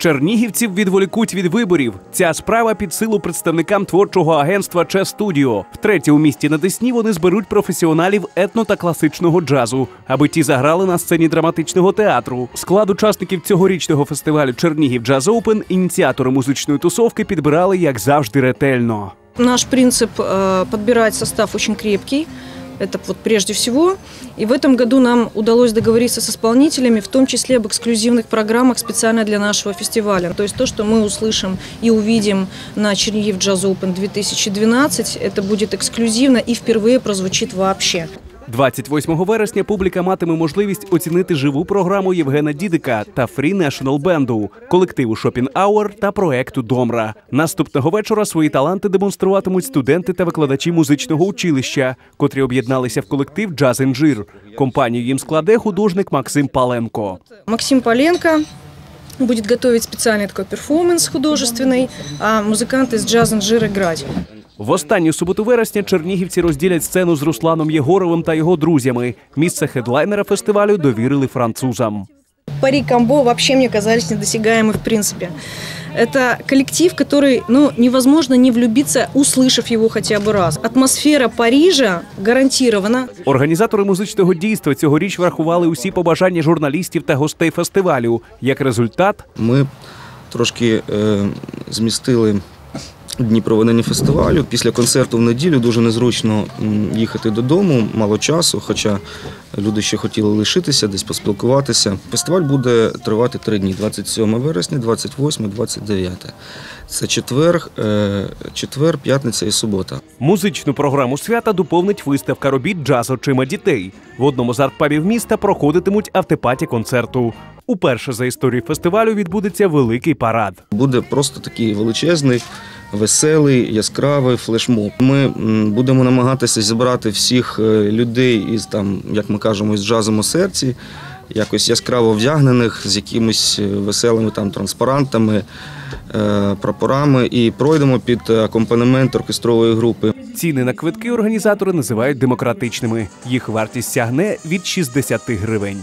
Чернігівців відволікуть від виборів. Ця справа під силу представникам творчого агентства Че Студіо. Втретє у місті на Десні вони зберуть професіоналів етно та класичного джазу, аби ті заграли на сцені драматичного театру. Склад учасників цьогорічного фестивалю Чернігів Джаз Оупен ініціатори музичної тусовки підбирали як завжди ретельно. Наш принцип э, подбирать состав очень крепкий. Это вот прежде всего. И в этом году нам удалось договориться с исполнителями, в том числе об эксклюзивных программах специально для нашего фестиваля. То есть то, что мы услышим и увидим на Чернигив Джаз Open 2012, это будет эксклюзивно и впервые прозвучит вообще. 28 вересня публіка матиме можливість оцінити живу програму Євгена Дідика та Free National Бенду, колективу Shopping Hour та проекту Домра. Наступного вечора свої таланти демонструватимуть студенти та викладачі музичного училища, котрі об'єдналися в колектив Джаз Інжир. Компанію їм складе художник Максим Паленко. Максим Поленко будет готовить специальный такой перформанс художественный, а музыканты из джаз Инжир играть. В останню суботу вересня чернігівці розділять сцену з Русланом Єгоровим та його друзями. Місце хедлайнера фестивалю довірили французам. Пари Камбо вообще мне казались недосягаемы в принципе. Это коллектив, который, ну, невозможно не влюбиться, услышав его хотя бы раз. Атмосфера Парижа гарантирована. Організатори музичного дійства цьогоріч врахували усі побажання журналістів та гостей фестивалю. Як результат, Ми трошки е, змістили дні проведення фестивалю. Після концерту в неділю дуже незручно їхати додому, мало часу, хоча люди ще хотіли лишитися, десь поспілкуватися. Фестиваль буде тривати три дні: 27 вересня, 28, 29. Це четвер, е, четвер, п'ятниця і субота. музичну програму свята доповнить виставка робіт джаз очима дітей. В одному з артпабів міста проходитимуть автопаті концерту. Уперше за історію фестивалю відбудеться великий парад. Буде просто такий величезний, веселий, яскравий флешмоб. Ми будемо намагатися зібрати всіх е, людей із там, як ми кажемо, із джазом у серці, якось яскраво вдягнених з якимись е, веселими там транспарантами, е, прапорами, і пройдемо під акомпанемент оркестрової групи. Ціни на квитки організатори називають демократичними. Їх вартість сягне від 60 гривень.